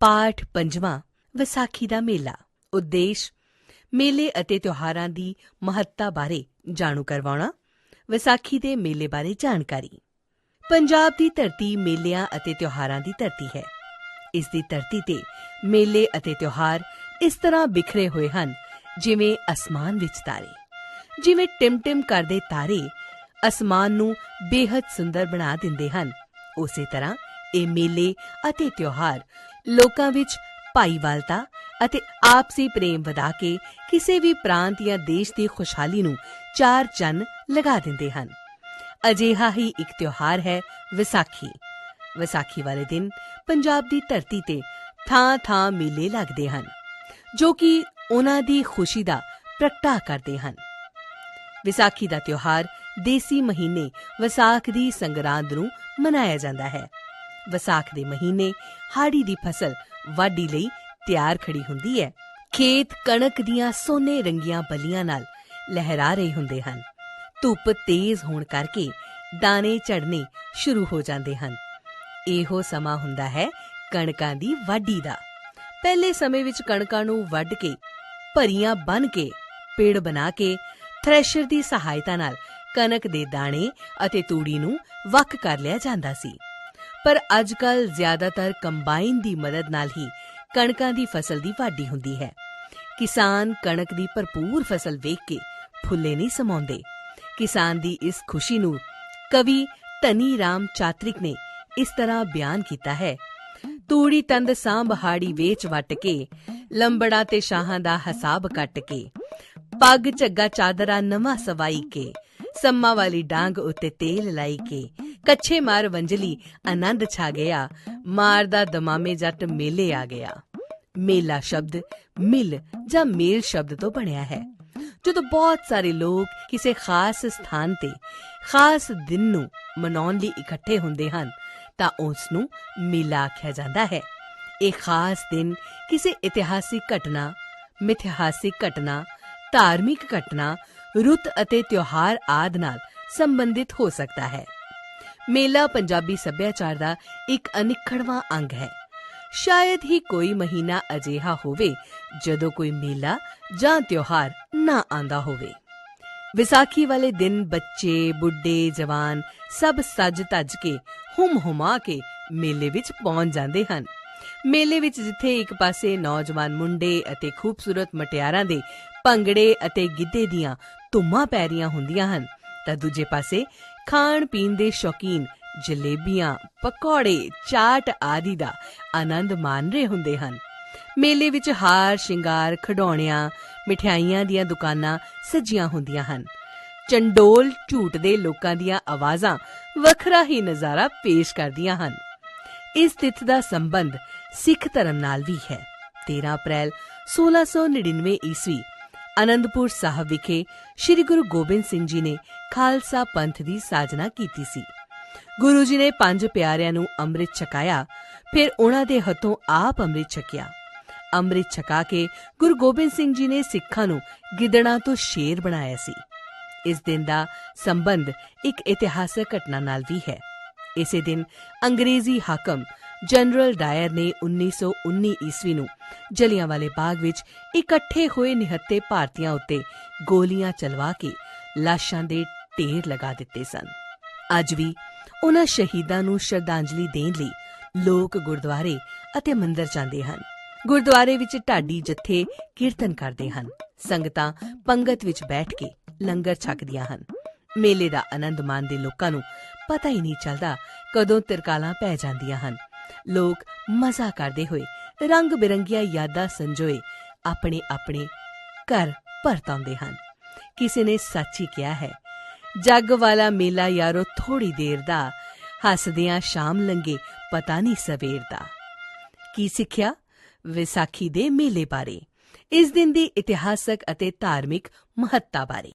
ਪਾਠ ਪੰਜਵਾਂ, ਵਿਸਾਖੀ ਦਾ ਮੇਲਾ। ਉਦੇਸ਼, ਮੇਲੇ ਅਤੇ ਤਿਉਹਾਰਾਂ ਦੀ ਮਹੱਤਤਾ ਬਾਰੇ ਜਾਣੂ ਕਰਵਾਉਣਾ, ਵਿਸਾਖੀ ਦੇ ਮੇਲੇ ਬਾਰੇ ਜਾਣਕਾਰੀ। ਪੰਜਾਬ ਦੀ ਧਰਤੀ ਮੇਲਿਆਂ ਅਤੇ ਤਿਉਹਾਰਾਂ ਦੀ ਧਰਤੀ ਹੈ। ਇਸ ਦੀ ਧਰਤੀ ਤੇ ਮੇਲੇ ਅਤੇ ਤਿਉਹਾਰ ਇਸ ਤਰ੍ਹਾਂ ਬਿਖਰੇ ਹੋਏ ਹਨ, ਜਿਵੇਂ ਅਸਮਾਨ ਵਿੱਚ ਤਾਰੇ। ਜਿਵੇਂ ਟਿਮਟਿਮ ਕਰਦੇ ਤਾਰੇ ਅਸਮਾਨ ਨੂੰ ਬੇहद ਸੁੰਦਰ ਬਣਾ ਦਿੰਦੇ ਹਨ। ਉਸੇ ਤਰ੍ਹਾਂ ਇਹ ਮੇਲੇ ਅਤੇ ਤਿਉਹਾਰ ਲੋਕਾਂ ਵਿੱਚ ਭਾਈਵਾਲਤਾ ਅਤੇ ਆਪਸੀ ਪ੍ਰੇਮ ਵਧਾ ਕੇ ਕਿਸੇ ਵੀ ਪ੍ਰਾਂਤ ਜਾਂ ਦੇਸ਼ ਦੀ ਖੁਸ਼ਹਾਲੀ ਨੂੰ ਚਾਰ ਚੰਨ ਲਗਾ ਦਿੰਦੇ ਹਨ। ਅਜਿਹਾ ਹੀ ਇੱਕ ਤਿਉਹਾਰ ਹੈ ਵਿਸਾਖੀ। ਵਿਸਾਖੀ ਵਾਲੇ ਦਿਨ ਪੰਜਾਬ ਦੀ ਧਰਤੀ ਤੇ ਥਾਂ-ਥਾਂ ਮੇਲੇ ਲੱਗਦੇ ਹਨ, ਜੋ ਕਿ ਉਹਨਾਂ ਦੀ ਖੁਸ਼ੀ ਦਾ ਪ੍ਰਗਟਾ ਕਰਦੇ ਹਨ। ਵਿਸਾਖੀ ਦਾ ਤਿਉਹਾਰ ਦੇਸੀ ਮਹੀਨੇ ਵਿਸਾਖ ਦੀ ਸੰਗਰਾਂਦ ਨੂੰ ਮਨਾਇਆ ਜਾਂਦਾ ਹੈ। ਵਿਸਾਖ ਦੇ ਮਹੀਨੇ ਹਾੜੀ ਦੀ ਫਸਲ ਵਾਢੀ ਲਈ ਤਿਆਰ ਖੜੀ ਹੁੰਦੀ ਹੈ। ਖੇਤ ਕਣਕ ਦੀਆਂ ਸੋਨੇ ਰੰਗੀਆਂ ਬਲੀਆਂ ਨਾਲ ਲਹਿਰਾ ਰਹੇ ਹੁੰਦੇ ਹਨ। ਧੁੱਪ ਤੇਜ਼ ਹੋਣ ਕਰਕੇ ਦਾਣੇ ਝੜਨੇ ਸ਼ੁਰੂ ਹੋ ਜਾਂਦੇ ਹਨ। ਇਹੋ ਸਮਾਂ ਹੁੰਦਾ ਹੈ ਕਣਕਾਂ ਦੀ ਵਾਢੀ ਦਾ। ਪਹਿਲੇ ਸਮੇਂ ਵਿੱਚ ਕਣਕਾਂ ਨੂੰ ਵੱਢ ਕੇ, ਭਰੀਆਂ ਬਨ ਕੇ, ਪੇੜ ਬਣਾ ਕੇ, ਥ੍ਰੈਸ਼ਰ ਦੀ ਸਹਾਇਤਾ ਨਾਲ ਕਣਕ ਦੇ ਦਾਣੇ ਅਤੇ ਤੂੜੀ ਨੂੰ ਵੱਖ ਕਰ ਲਿਆ ਜਾਂਦਾ ਸੀ। ਪਰ ਅੱਜਕੱਲ ਜ਼ਿਆਦਾਤਰ ਕੰਬਾਈਨ ਦੀ ਮਦਦ ਨਾਲ ਹੀ ਕਣਕਾਂ ਦੀ ਫਸਲ ਦੀ ਵਾਢੀ ਹੁੰਦੀ ਹੈ। ਕਿਸਾਨ ਕਣਕ ਦੀ ਭਰਪੂਰ ਫਸਲ ਵੇਖ ਕੇ ਫੁੱਲੇ ਨਹੀਂ ਸਮਾਉਂਦੇ। ਕਿਸਾਨ ਦੀ ਇਸ ਖੁਸ਼ੀ ਨੂੰ ਕਵੀ ਧਨੀ ਰਾਮ ਚਾਤ੍ਰਿਕ ਨੇ ਇਸ ਤਰ੍ਹਾਂ ਬਿਆਨ ਕੀਤਾ ਹੈ। ਤੂੜੀ ਤੰਦ ਸਾਂਭ ਹਾੜੀ ਵੇਚ ਵਟ ਕੇ, ਲੰਬੜਾ ਤੇ ਸ਼ਾਹਾਂ ਦਾ ਹਿਸਾਬ ਕੱਟ ਕੇ, ਪੱਗ ਝੱਗਾ ਚਾਦਰਾ ਨਵਾਂ ਸਵਾਈ ਕੇ, ਸੰਮਾ ਵਾਲੀ ਡਾਂਗ ਉੱਤੇ ਤੇਲ ਲਾਈ ਕੇ ਕੱਛੇ ਮਾਰ ਵੰਜਲੀ ਆਨੰਦ ਛਾ ਗਿਆ। ਮਾਰ ਦਾ ਦਮਾਮੇ ਜੱਟ ਮੇਲੇ ਆ ਗਿਆ। ਮੇਲਾ ਸ਼ਬਦ ਮਿਲ ਜਾਂ ਮੇਲ ਸ਼ਬਦ ਤੋਂ ਬਣਿਆ ਹੈ। ਜਦੋਂ ਬਹੁਤ ਸਾਰੇ ਲੋਕ ਕਿਸੇ ਖਾਸ ਸਥਾਨ ਤੇ, ਖਾਸ ਦਿਨ ਨੂੰ ਮਨਾਉਣ ਲਈ ਇਕੱਠੇ ਹੁੰਦੇ ਹਨ, ਤਾਂ ਉਸ ਨੂੰ ਮੇਲਾ ਆਖਿਆ ਜਾਂਦਾ ਹੈ। ਇਹ ਖਾਸ ਦਿਨ ਕਿਸੇ ਇਤਿਹਾਸਿਕ ਘਟਨਾ, ਮਿਥਿਹਾਸਿਕ ਘਟਨਾ, ਧਾਰਮਿਕ ਘਟਨਾ, ਰੁੱਤ ਅਤੇ ਤਿਉਹਾਰ ਆਦਿ ਨਾਲ ਸੰਬੰਧਿਤ ਹੋ ਸਕਦਾ ਹੈ। ਮੇਲਾ ਪੰਜਾਬੀ ਸੱਭਿਆਚਾਰ ਦਾ ਇੱਕ ਅਨਿੱਖੜਵਾਂ ਅੰਗ ਹੈ। ਸ਼ਾਇਦ ਹੀ ਕੋਈ ਮਹੀਨਾ ਅਜਿਹਾ ਹੋਵੇ ਜਦੋਂ ਕੋਈ ਮੇਲਾ ਜਾਂ ਤਿਉਹਾਰ ਨਾ ਆਂਦਾ ਹੋਵੇ। ਵਿਸਾਖੀ ਵਾਲੇ ਦਿਨ ਬੱਚੇ, ਬੁੱਢੇ, ਜਵਾਨ ਸਭ ਸੱਜ ਧੱਜ ਕੇ, ਹੁਮ ਹੁਮਾ ਕੇ ਮੇਲੇ ਵਿੱਚ ਪਹੁੰਚ ਜਾਂਦੇ ਹਨ। ਮੇਲੇ ਵਿੱਚ ਜਿੱਥੇ ਇੱਕ ਪਾਸੇ ਨੌਜਵਾਨ ਮੁੰਡੇ ਅਤੇ ਖੂਬਸੂਰਤ ਮਟਿਆਰਾਂ ਦੇ ਭੰਗੜੇ ਅਤੇ ਗਿੱਧੇ ਦੀਆਂ ਧੁੰਮਾਂ ਪੈ ਰਹੀਆਂ ਹੁੰਦੀਆਂ ਹਨ, ਤਾਂ ਦੂਜੇ ਪਾਸੇ ਖਾਣ ਪੀਣ ਦੇ ਸ਼ੌਕੀਨ ਜਲੇਬੀਆਂ, ਪਕੌੜੇ, ਚਾਟ ਆਦਿ ਦਾ ਆਨੰਦ ਮਾਣ ਰਹੇ ਹੁੰਦੇ ਹਨ। ਮੇਲੇ ਵਿੱਚ ਹਾਰ, ਸ਼ਿੰਗਾਰ, ਖਿਡੌਣਿਆਂ ਮਠਿਆਈਆਂ ਦੀਆਂ ਦੁਕਾਨਾਂ ਸਜੀਆਂ ਹੁੰਦੀਆਂ ਹਨ। ਚੰਡੋਲ ਝੂਟਦੇ ਲੋਕਾਂ ਦੀਆਂ ਆਵਾਜ਼ਾਂ ਵੱਖਰਾ ਹੀ ਨਜ਼ਾਰਾ ਪੇਸ਼ ਕਰਦੀਆਂ ਹਨ। ਇਸ ਤਿਥ ਦਾ ਸੰਬੰਧ ਸਿੱਖ ਧਰਮ ਨਾਲ ਵੀ ਹੈ। 13 ਅਪ੍ਰੈਲ 1699 ਈਸਵੀ ਅਨੰਦਪੁਰ ਸਾਹਿਬ ਵਿਖੇ ਸ੍ਰੀ ਗੁਰੂ ਗੋਬਿੰਦ ਸਿੰਘ ਜੀ ਨੇ ਖਾਲਸਾ ਪੰਥ ਦੀ ਸਾਜਨਾ ਕੀਤੀ ਸੀ। ਗੁਰੂ ਜੀ ਨੇ ਪੰਜ ਪਿਆਰਿਆਂ ਨੂੰ ਅੰਮ੍ਰਿਤ ਛਕਾਇਆ, ਫਿਰ ਉਹਨਾਂ ਦੇ ਹੱਥੋਂ ਆਪ ਅੰਮ੍ਰਿਤ ਛਕਿਆ। ਅੰਮ੍ਰਿਤ ਛਕਾ ਕੇ ਗੁਰੂ ਗੋਬਿੰਦ ਸਿੰਘ ਜੀ ਨੇ ਸਿੱਖਾਂ ਨੂੰ ਗਿੱਦੜਾਂ ਤੋਂ ਸ਼ੇਰ ਬਣਾਇਆ ਸੀ। ਇਸ ਦਿਨ ਦਾ ਸੰਬੰਧ ਇੱਕ ਇਤਿਹਾਸਕ ਘਟਨਾ ਨਾਲ ਵੀ ਹੈ। ਇਸੇ ਦਿਨ ਅੰਗਰੇਜ਼ੀ ਹਾਕਮ ਜਨਰਲ ਡਾਇਰ ਨੇ 1919 ਈਸਵੀ ਨੂੰ ਜਲਿਆਂਵਾਲੇ ਬਾਗ ਵਿੱਚ ਇਕੱਠੇ ਹੋਏ ਨਿਹੱਤੇ ਭਾਰਤੀਆਂ ਉੱਤੇ ਗੋਲੀਆਂ ਚਲਵਾ ਕੇ ਲਾਸ਼ਾਂ ਦੇ ਢੇਰ ਲਗਾ ਦਿੱਤੇ ਸਨ। ਅੱਜ ਵੀ ਉਹਨਾਂ ਸ਼ਹੀਦਾਂ ਨੂੰ ਸ਼ਰਧਾਂਜਲੀ ਦੇਣ ਲਈ ਲੋਕ ਗੁਰਦੁਆਰੇ ਅਤੇ ਮੰਦਿਰ ਜਾਂਦੇ ਹਨ। ਗੁਰਦੁਆਰੇ ਵਿੱਚ ਢਾਡੀ ਜਥੇ ਕੀਰਤਨ ਕਰਦੇ ਹਨ। ਸੰਗਤਾਂ ਪੰਗਤ ਵਿੱਚ ਬੈਠ ਕੇ ਲੰਗਰ ਛਕਦੀਆਂ ਹਨ। ਮੇਲੇ ਦਾ ਆਨੰਦ ਮਾਣਦੇ ਲੋਕਾਂ ਨੂੰ ਪਤਾ ਹੀ ਨਹੀਂ ਚੱਲਦਾ ਕਦੋਂ ਤਿਰਕਾਲਾਂ ਪੈ ਜਾਂਦੀਆਂ ਹਨ। ਲੋਕ ਮਜ਼ਾ ਕਰਦੇ ਹੋਏ ਰੰਗ ਬਿਰੰਗੀਆਂ ਯਾਦਾਂ ਸੰਜੋਏ ਆਪਣੇ ਆਪਣੇ ਘਰ ਪਰਤਾਉਂਦੇ ਹਨ। ਕਿਸੇ ਨੇ ਸੱਚ ਹੀ ਕਿਹਾ ਹੈ, ਜੱਗ ਵਾਲਾ ਮੇਲਾ ਯਾਰੋ ਥੋੜੀ ਦੇਰ ਦਾ, ਹੱਸਦਿਆਂ ਸ਼ਾਮ ਲੰਗੇ ਪਤਾ ਨਹੀਂ ਸਵੇਰ ਦਾ। ਕੀ ਸਿੱਖਿਆ? ਵਿਸਾਖੀ ਦੇ ਮੇਲੇ ਬਾਰੇ, ਇਸ ਦਿਨ ਦੀ ਇਤਿਹਾਸਕ ਅਤੇ ਧਾਰਮਿਕ ਮਹੱਤਤਾ ਬਾਰੇ।